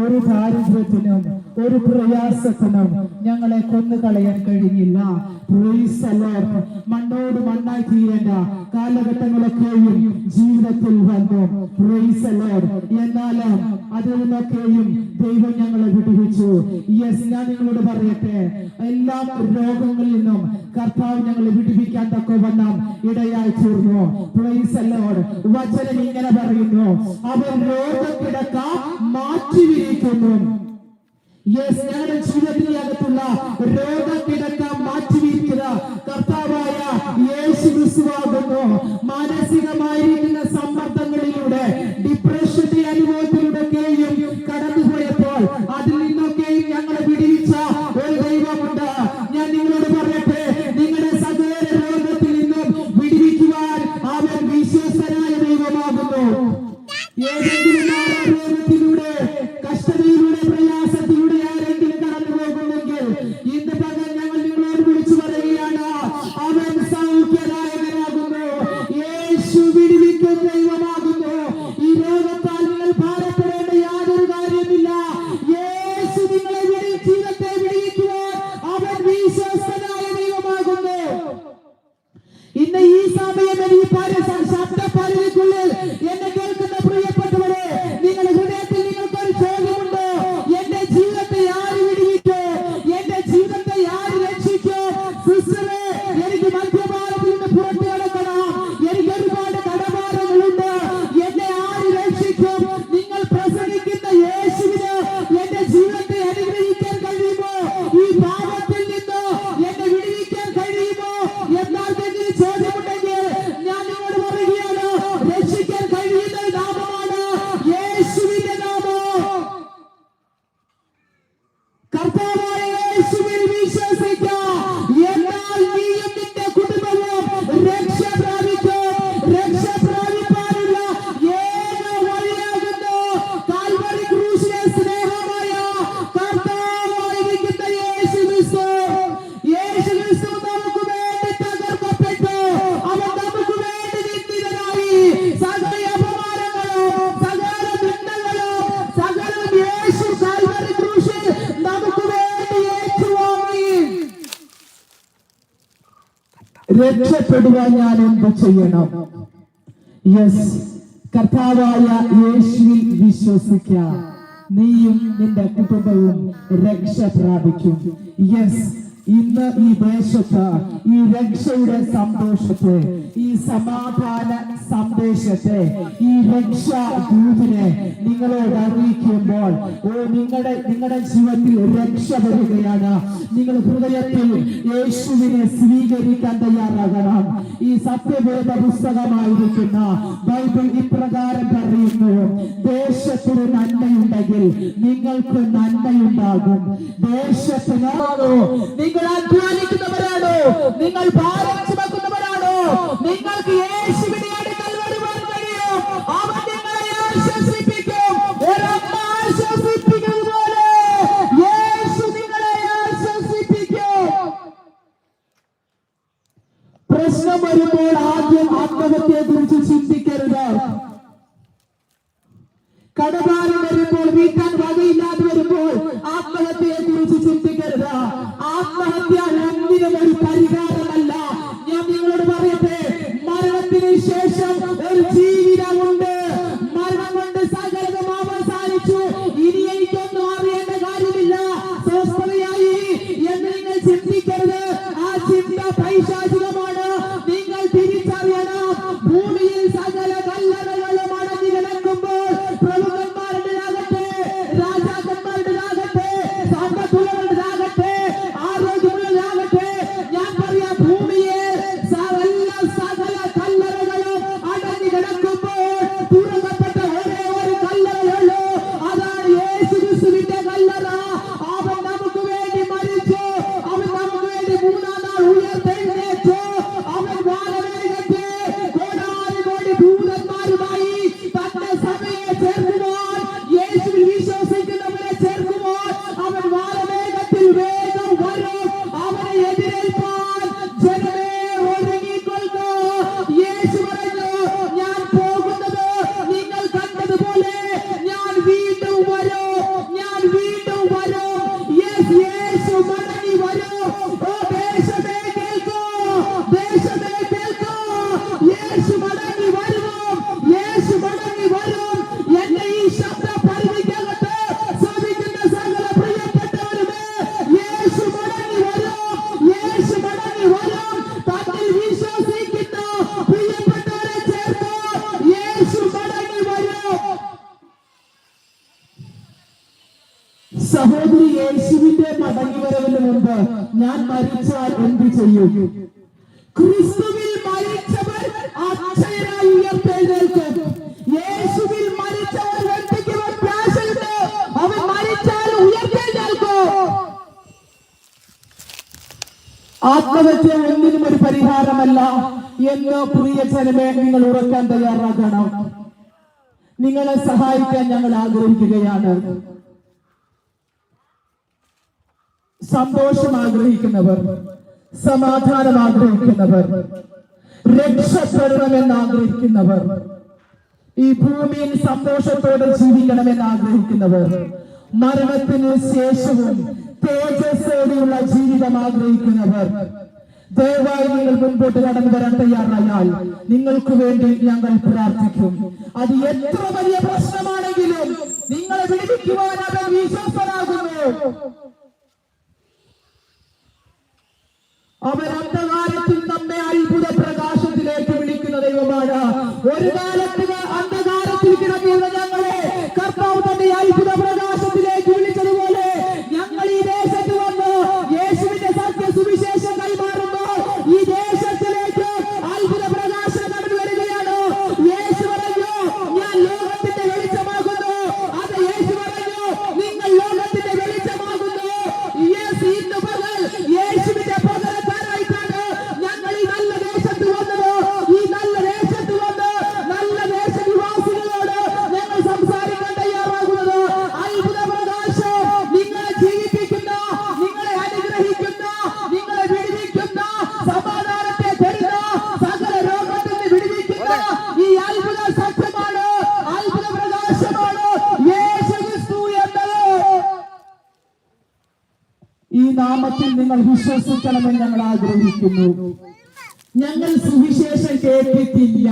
ഒരു ദാരിദ്ര്യത്തിനും ഒരു പ്രയാസത്തിനും ഞങ്ങളെ കൊന്നുകളയാൻ കഴിഞ്ഞില്ല. Praise the മണ്ണോട് മണ്ണായി തീരേണ്ട കാലഘട്ടങ്ങളൊക്കെയും ജീവിതത്തിൽ വന്നു. എന്നാലും അതിൽ നിന്നൊക്കെയും ദൈവം ഞങ്ങളെ വിടുവിച്ചു. യെസ് ഞാൻ നിങ്ങളോട് പറയട്ടെ. എല്ലാ രോഗങ്ങളിൽ നിന്നും കർത്താവ് ഞങ്ങളെ വിടുവിക്കാൻ തക്കവണ്ണം ഇടയായി തീർന്നു. വചനം ഇങ്ങനെ പറയുന്നു. അവർ അവൻ രോഗക്കിടക്ക മാറ്റിവിരിക്കുന്നു. ഞങ്ങളുടെ ജീവിതത്തിനകത്തുള്ള രോഗക്കിടക്ക മാറ്റിവിരിക്കുക കർത്താവായ രക്ഷപ്പെടുവാൻ ഞാൻ എന്ത് ചെയ്യണം? യെസ് കർത്താവായ യേശുവിൽ വിശ്വസിക്കാം. നീയും നിന്റെ കുടുംബവും രക്ഷ പ്രാപിക്കും. യെസ് ഇന്ന് ഈ ദേശത്ത് ഈ രക്ഷയുടെ സന്തോഷത്തെ ഈ സമാധാന സന്ദേശത്തെ ഈ രക്ഷ ദൂതിനെ നിങ്ങളോട് അറിയിക്കുമ്പോൾ ഓ നിങ്ങളുടെ നിങ്ങളുടെ ജീവിതത്തിൽ രക്ഷ വരികയാണ്. നിങ്ങൾ ഹൃദയത്തിൽ യേശുവിനെ സ്വീകരിക്കാൻ തയ്യാറാകണം. ഈ സത്യവേദ പുസ്തകമായിരിക്കുന്ന ബൈബിൾ ഇപ്രകാരം പറയുന്നു ദേശത്തിന് നന്മയുണ്ടെങ്കിൽ നിങ്ങൾക്ക് നന്മയുണ്ടാകും. ദേശത്തിന് നിങ്ങൾ അധ്വാനിക്കുന്നവരാണോ? നിങ്ങൾ ഭാരം ചുമക്കുന്നവരാണോ? നിങ്ങൾക്ക് യേശുവിനെ അടുക്കൽ വരുവാൻ അവൻ നിങ്ങളെ ആശ്വസിപ്പിക്കും. ഒരമ്മ ആശ്വസിപ്പിക്കുന്നത് പോലെ യേശു നിങ്ങളെ ആശ്വസിപ്പിക്കും. പ്രശ്നം വരുമ്പോൾ ആദ്യം ആത്മഹത്യയെ കുറിച്ച് ചിന്തിക്കരുത്. കടഭാരം ആത്മഹത്യ ഒന്നിനും ഒരു പരിഹാരമല്ല സഹോദരി യേശുവിന്റെ മടങ്ങിവരവിന് മുമ്പ് ഞാൻ മരിച്ചാൽ എന്ത് ചെയ്യും? ക്രിസ്തുവിൽ മരിച്ചവർ അക്ഷയരായി ഉയർത്തെഴുന്നേൽക്കും. യേശുവിൽ മരിച്ചവർ വ്യക്തിക്ക് അവൻ മരിച്ചാൽ ഉയർത്തെഴുന്നേൽക്കും. ആത്മഹത്യ ഒന്നിനും ഒരു പരിഹാരമല്ല എന്ന് പ്രിയ ജനമേ നിങ്ങൾ ഉറക്കാൻ തയ്യാറാക്കണം നിങ്ങളെ സഹായിക്കാൻ ഞങ്ങൾ ആഗ്രഹിക്കുകയാണ്. സന്തോഷം ആഗ്രഹിക്കുന്നവർ സമാധാനം ആഗ്രഹിക്കുന്നവർ രക്ഷപ്പെടണമെന്ന് ആഗ്രഹിക്കുന്നവർ ഈ ഭൂമിയിൽ സന്തോഷത്തോടെ ജീവിക്കണമെന്ന് ആഗ്രഹിക്കുന്നവർ മരണത്തിന് ശേഷവും തേജസ്സോടെയുള്ള ജീവിതം ആഗ്രഹിക്കുന്നവർ ദയവായി നിങ്ങൾ മുൻപോട്ട് കടന്നു വരാൻ തയ്യാറായാൽ നിങ്ങൾക്ക് വേണ്ടി ഞങ്ങൾ പ്രാർത്ഥിക്കും. അത് എത്ര വലിയ പ്രശ്നമാണെങ്കിലും നിങ്ങളെ വിടുവിക്കുവാൻ അവൻ വിശ്വസ്തനാകുന്നു അവൻ വിശ്വസിക്കണമെന്ന് ഞങ്ങൾ ആഗ്രഹിക്കുന്നു. ഞങ്ങൾ സുവിശേഷം കേട്ടിട്ടില്ല.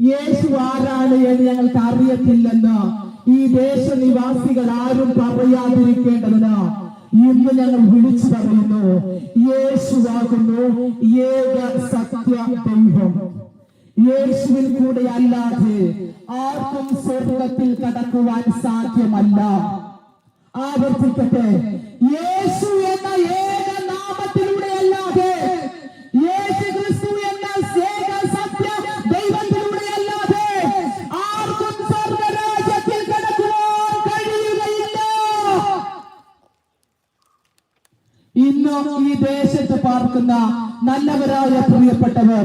യേശു ആരാണ് എന്ന് ഞങ്ങൾക്ക് അറിയത്തില്ലെന്ന്. ഈ ദേശനിവാസികൾ ആരും പറയാതിരിക്കേണ്ടതിന് ഇന്ന് ഞങ്ങൾ വിളിച്ചു പറയുന്നു യേശുവാകുന്നു ഏക സത്യ ദൈവം. യേശുവിൽ കൂടെ അല്ലാതെ ആർക്കും സ്വർഗത്തിൽ കടക്കുവാൻ സാധ്യമല്ല. ആവർത്തിക്കട്ടെ യേശു എന്ന ഏക നല്ലവരായ പ്രിയപ്പെട്ടവർ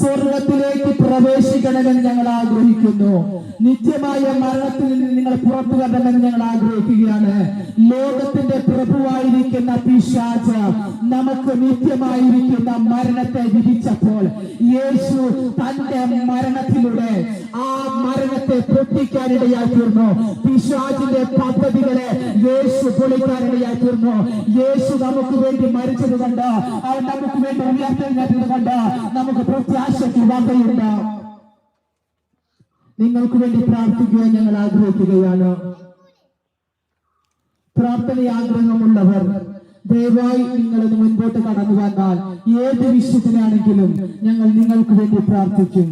സ്വർഗത്തിലേക്ക് പ്രവേശിക്കണമെന്ന് ഞങ്ങൾ ആഗ്രഹിക്കുന്നു. നിത്യമായ മരണത്തിൽ നിന്ന് നിങ്ങൾ പുറത്തു വരണമെന്ന് ഞങ്ങൾ ആഗ്രഹിക്കുകയാണ്. ലോകത്തിന്റെ പ്രഭുവായിരിക്കുന്ന പിശാച് നമുക്ക് നിത്യമായിരിക്കുന്ന മരണത്തെ വിധിച്ചപ്പോൾ യേശു തന്റെ മരണത്തിലൂടെ ആ മരണത്തെ പൊട്ടിക്കാനിടയായി തീർന്നു പിശാചിന്റെ പദ്ധതികളെ യേശു പൊളിക്കാനിടയായി തീർന്നു യേശു നമുക്ക് വേണ്ടി മരിച്ചത് കൊണ്ട് അവൻ നമുക്ക് വേണ്ടി ഉയർത്തെഴുന്നേറ്റത് കൊണ്ട് നമുക്ക് പ്രത്യാശയ്ക്ക് വകയുണ്ട്. നിങ്ങൾക്ക് വേണ്ടി പ്രാർത്ഥിക്കുവാൻ ഞങ്ങൾ ആഗ്രഹിക്കുകയാണ്. പ്രാർത്ഥന ആഗ്രഹമുള്ളവർ ദയവായി നിങ്ങളൊന്ന് മുൻപോട്ട് കടന്നു വന്നാൽ ഏത് വിഷയത്തിലാണെങ്കിലും ഞങ്ങൾ നിങ്ങൾക്ക് വേണ്ടി പ്രാർത്ഥിക്കും.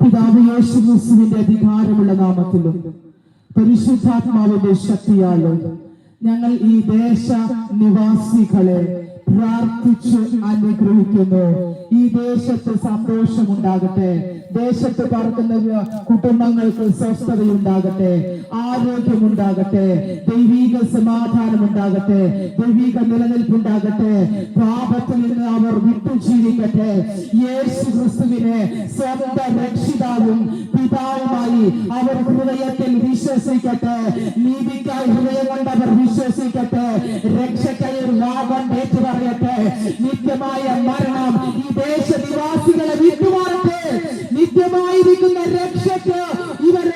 പിതാവ് യേശു ക്രിസ്തുവിന്റെ അധികാരമുള്ള നാമത്തിലും പരിശുദ്ധാത്മാവിന്റെ ശക്തിയാലും ഞങ്ങൾ ഈ ദേശ നിവാസികളെ പ്രാർത്ഥിച്ച് അനുഗ്രഹിക്കുന്നു. ഈ ദേശത്ത് സന്തോഷമുണ്ടാകട്ടെ. ദേശത്ത് പറക്കുന്ന കുടുംബങ്ങൾക്ക് സ്വസ്ഥതയുണ്ടാകട്ടെ. ആരോഗ്യമുണ്ടാകട്ടെ. ദൈവീക സമാധാനം ഉണ്ടാകട്ടെ ദൈവീക നിലനിൽപ്പുണ്ടാകട്ടെ. പാപത്തിൽ നിന്ന് അവർ വിട്ടു ജീവിക്കട്ടെ. യേശു ക്രിസ്തുവിനെ സ്വന്തം രക്ഷിതാവും പിതാവുമായി അവർ ഹൃദയത്തിൽ വിശ്വസിക്കട്ടെ. നീതിക്കായി ഹൃദയം കൊണ്ടവർ വിശ്വസിക്കട്ടെ. രക്ഷക്കയിൽ ലാഭം വാഗം പറയട്ടെ നിത്യമായ മരണം ഈ ദേശനിവാസികളെ വിട്ടുമാറട്ടെ. നിത്യമായിരിക്കുന്ന രക്ഷയ്ക്ക് ഇവർ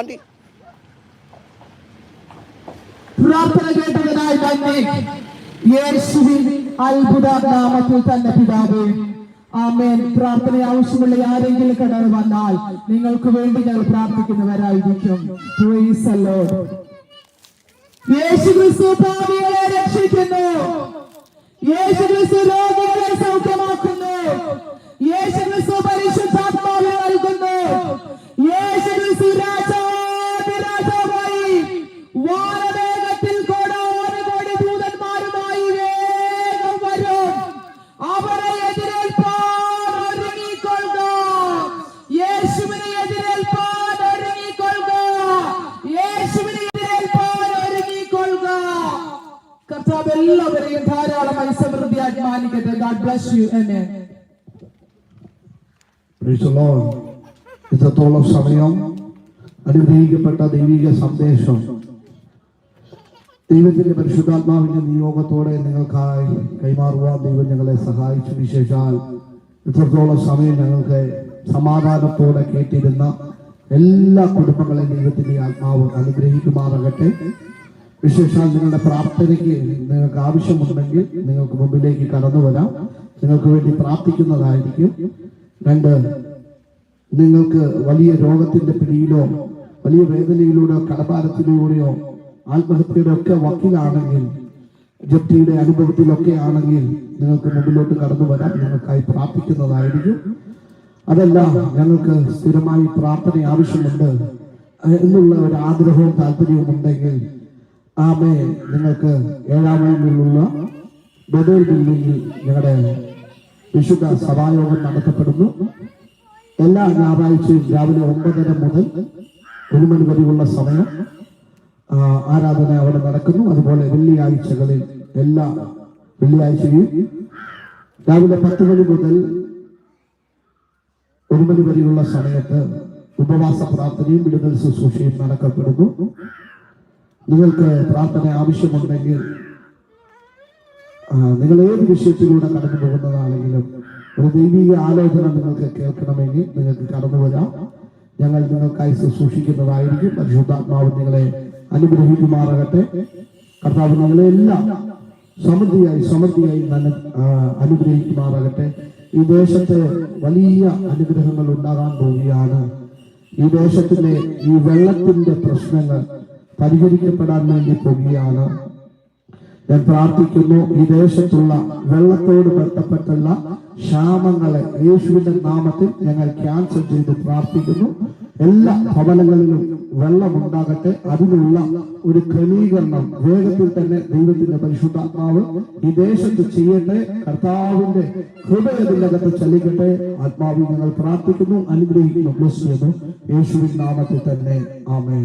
വണ്ടി. പ്രാർത്ഥന അത്ഭുത നാമത്തിൽ തന്നെ പിതാവേ. ആമേൻ. പ്രാർത്ഥന ആവശ്യമുള്ള ആരെങ്കിലും കിണർ വന്നാൽ നിങ്ങൾക്ക് വേണ്ടി ഞങ്ങൾ പ്രാർത്ഥിക്കുന്നവരായിരിക്കും. പാപികളെ രക്ഷിക്കുന്നു. രോഗികളെ സൗഖ്യമാക്കുന്നു. പരിശുദ്ധാത്മാവിനെ നൽകുന്നു. യേശു മാനിക്കട്ടെ ഗാഡ് ബ്ലസ് യു എന്നെ Praise the Lord. ഇത്രത്തോളം സമയം അനുഗ്രഹിക്കപ്പെട്ട ദൈവിക സന്ദേശം. ദൈവത്തിന്റെ പരിശുദ്ധാത്മാവിന്റെ നിയോഗത്തോടെ നിങ്ങൾക്കായി കൈമാറുവാൻ ദൈവം ഞങ്ങളെ സഹായിച്ചു. വിശേഷാൽ ഇത്രത്തോളം സമയം ഞങ്ങൾക്ക് സമാധാനത്തോടെ കേട്ടിരുന്ന എല്ലാ കുടുംബങ്ങളെയും ദൈവത്തിന്റെ ആത്മാവ് അനുഗ്രഹിക്കുമാറാകട്ടെ. വിശേഷാൽ നിങ്ങളുടെ പ്രാർത്ഥനയ്ക്ക് നിങ്ങൾക്ക് ആവശ്യമുണ്ടെങ്കിൽ നിങ്ങൾക്ക് മുമ്പിലേക്ക് കടന്നു വരാം. നിങ്ങൾക്ക് വേണ്ടി പ്രാർത്ഥിക്കുന്നതായിരിക്കും. രണ്ട് നിങ്ങൾക്ക് വലിയ രോഗത്തിന്റെ പിടിയിലോ വലിയ വേദനയിലൂടെയോ കടഭാരത്തിലൂടെയോ ആത്മഹത്യയുടെ ഒക്കെ വക്കീലാണെങ്കിൽ ജപ്തിയുടെ അനുഭവത്തിലൊക്കെ ആണെങ്കിൽ നിങ്ങൾക്ക് മുമ്പിലോട്ട് കടന്നു വരാം. നിങ്ങൾക്കായി പ്രാർത്ഥിക്കുന്നതായിരിക്കും. അതല്ല ഞങ്ങൾക്ക് സ്ഥിരമായി പ്രാർത്ഥന ആവശ്യമുണ്ട്. എന്നുള്ള ഒരു ആഗ്രഹവും താല്പര്യവും ഉണ്ടെങ്കിൽ ആമേ നിങ്ങൾക്ക് ഏഴാം മൈലിലുള്ള ബദൽ ബിൽഡിംഗിൽ ഞങ്ങളുടെ വിശുദ്ധ സഭായോഗം നടത്തപ്പെടുന്നു. എല്ലാ ഞായറാഴ്ചയും രാവിലെ ഒമ്പതര മുതൽ ഒരു മണി വരെയുള്ള സമയം ആരാധന അവിടെ നടക്കുന്നു. അതുപോലെ വെള്ളിയാഴ്ചകളിൽ എല്ലാ വെള്ളിയാഴ്ചയും രാവിലെ പത്ത് മണി മുതൽ ഒരു മണി വരെയുള്ള സമയത്ത് ഉപവാസ പ്രാർത്ഥനയും വിടുതൽ ശുശ്രൂഷയും നടക്കപ്പെടുന്നു. നിങ്ങൾക്ക് പ്രാർത്ഥന ആവശ്യമുണ്ടെങ്കിൽ നിങ്ങൾ ഏത് വിഷയത്തിലൂടെ കടന്നു പോകുന്നതാണെങ്കിലും ഒരു ദൈവിക ആലോചന നിങ്ങൾക്ക് കേൾക്കണമെങ്കിൽ നിങ്ങൾക്ക് കടന്നു വരാം. ഞങ്ങൾ നിങ്ങൾക്കായി ശുശ്രൂഷിക്കുന്നതായിരിക്കും. പരിശുദ്ധാത്മാവ് നിങ്ങളെ അനുഗ്രഹിക്കുമാറാകട്ടെ. കർത്താവ് നിങ്ങളെ എല്ലാം സമൃദ്ധിയായി സമൃദ്ധിയായി അനുഗ്രഹിക്കുമാറാകട്ടെ. ഈ ദേശത്ത് വലിയ അനുഗ്രഹങ്ങൾ ഉണ്ടാകാൻ പോവുകയാണ്. ഈ ദേശത്തിലെ ഈ വെള്ളത്തിന്റെ പ്രശ്നങ്ങൾ പരിഹരിക്കപ്പെടാൻ വേണ്ടി പോകുകയാണ് ഞാൻ പ്രാർത്ഥിക്കുന്നു ഈ ദേശത്തുള്ള വെള്ളത്തോട് ബന്ധപ്പെട്ടുള്ള ക്ഷാമങ്ങളെ യേശുവിന്റെ നാമത്തിൽ ഞങ്ങൾ ക്യാൻസൽ ചെയ്ത് പ്രാർത്ഥിക്കുന്നു. എല്ലാ ഭവനങ്ങളിലും വെള്ളമുണ്ടാകട്ടെ. അതിനുള്ള ഒരു ക്രമീകരണം വേഗത്തിൽ തന്നെ ദൈവത്തിന്റെ പരിശുദ്ധാത്മാവ് ഈ ദേശത്ത് ചെയ്യട്ടെ. കർത്താവിന്റെ ഹൃദയത്തിനകത്ത് ചലിക്കട്ടെ. ആത്മാവിൽ ഞങ്ങൾ പ്രാർത്ഥിക്കുന്നു അനുഗ്രഹിക്കുന്നു യേശുവിൻ നാമത്തിൽ തന്നെ. ആമേ